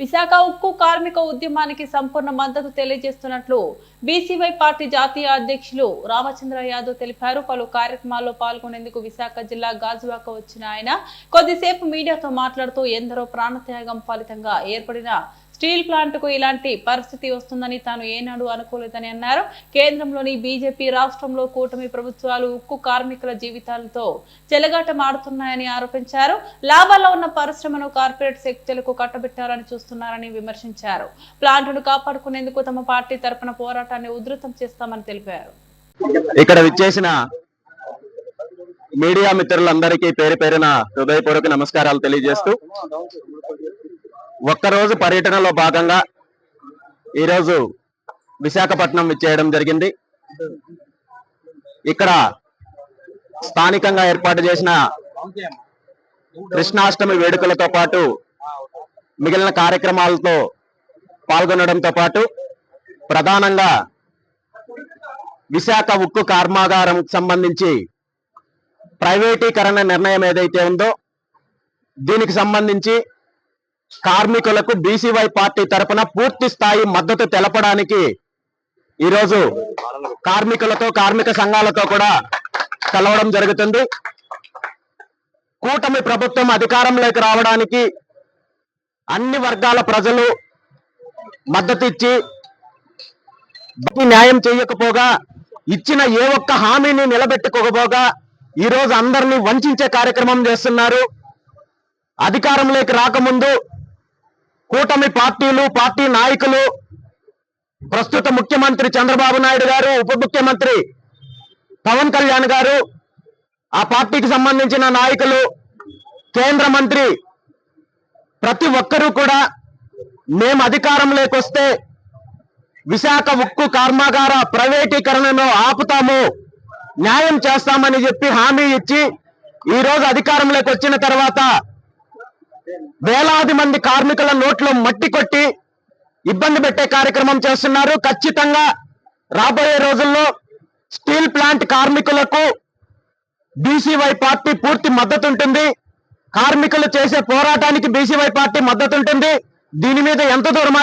విశాఖ ఉక్కు కార్మిక ఉద్యమానికి సంపూర్ణ మద్దతు తెలియజేస్తున్నట్లు బీసీవై పార్టీ జాతీయ అధ్యక్షులు రామచంద్ర యాదవ్ తెలిపారు. పలు కార్యక్రమాల్లో పాల్గొనేందుకు విశాఖ జిల్లా గాజువాక వచ్చిన ఆయన. కొద్దిసేపు మీడియాతో మాట్లాడుతూ ఎందరో ప్రాణత్యాగం ఫలితంగా ఏర్పడిన స్టీల్ ప్లాంట్కు ఇలాంటి పరిస్థితి వస్తుందని తాను ఏనాడు అనుకోలేదని అన్నారు. కేంద్రంలోని బీజేపీ రాష్ట్రంలో కూటమి ప్రభుత్వాలు ఉక్కు కార్మికుల జీవితాలతో చెలగాటమాడుతున్నాయని ఆరోపించారు. లాభాల్లో ఉన్న పరిశ్రమను కార్పొరేట్ శక్తులకు కట్టబెట్టాలని చూస్తున్నారని విమర్శించారు. ప్లాంట్ను కాపాడుకునేందుకు తమ పార్టీ తరపున పోరాటాన్ని ఉధృతం చేస్తామని తెలిపారు. ఇక్కడ విచ్చేసిన మీడియా మిత్రులందరికీ పేరు పేరున హృదయపూర్వక నమస్కారాలు తెలియజేస్తూ ఒక్కరోజు పర్యటనలో భాగంగా ఈరోజు విశాఖపట్నం చేయడం జరిగింది. ఇక్కడ స్థానికంగా ఏర్పాటు చేసిన కృష్ణాష్టమి వేడుకలతో పాటు మిగిలిన కార్యక్రమాలతో పాల్గొనడంతో పాటు ప్రధానంగా విశాఖ ఉక్కు కర్మాగారం సంబంధించి ప్రైవేటీకరణ నిర్ణయం ఏదైతే ఉందో దీనికి సంబంధించి కార్మికులకు బీసీవై పార్టీ తరపున పూర్తి స్థాయి మద్దతు తెలపడానికి ఈరోజు కార్మికులతో కార్మిక సంఘాలతో కూడా కలవడం జరుగుతుంది. కూటమి ప్రభుత్వం అధికారంలోకి రావడానికి అన్ని వర్గాల ప్రజలు మద్దతు ఇచ్చి న్యాయం చేయకపోగా ఇచ్చిన ఏ ఒక్క హామీని నిలబెట్టుకోకపోగా ఈ రోజు అందరినీ వంచే కార్యక్రమం చేస్తున్నారు. అధికారంలోకి రాకముందు కూటమి పార్టీలు పార్టీ నాయకులు ప్రస్తుత ముఖ్యమంత్రి చంద్రబాబు నాయుడు గారు ఉప ముఖ్యమంత్రి పవన్ కళ్యాణ్ గారు ఆ పార్టీకి సంబంధించిన నాయకులు కేంద్ర మంత్రి ప్రతి ఒక్కరూ కూడా మేము అధికారంలోకి వస్తే విశాఖ ఉక్కు కర్మాగార ప్రైవేటీకరణను ఆపుతాము న్యాయం చేస్తామని చెప్పి హామీ ఇచ్చి ఈ రోజు అధికారంలోకి వచ్చిన తర్వాత వేలాది మంది కార్మికుల నోట్లో మట్టి కొట్టి ఇబ్బంది పెట్టే కార్యక్రమం చేస్తున్నారు. ఖచ్చితంగా రాబోయే రోజుల్లో స్టీల్ ప్లాంట్ కార్మికులకు బీసీవై పార్టీ పూర్తి మద్దతు ఉంటుంది కార్మికులు చేసే పోరాటానికి బీసీవై పార్టీ మద్దతు ఉంటుంది దీని మీద ఎంత దూరం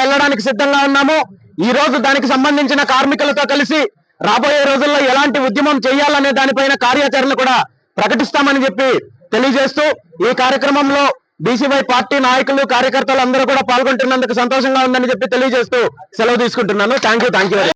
వెళ్ళడానికి సిద్ధంగా ఉన్నాము. ఈ రోజు దానికి సంబంధించిన కార్మికులతో కలిసి రాబోయే రోజుల్లో ఎలాంటి ఉద్యమం చేయాలనే దానిపైన కార్యాచరణ కూడా ప్రకటిస్తామని చెప్పి తెలియజేస్తూ ఈ కార్యక్రమంలో బీసీవై పార్టీ నాయకులు కార్యకర్తలు అందరూ కూడా పాల్గొంటున్నందుకు సంతోషంగా ఉందని చెప్పి తెలియజేస్తూ సెలవు తీసుకుంటున్నాను. Thank you thank you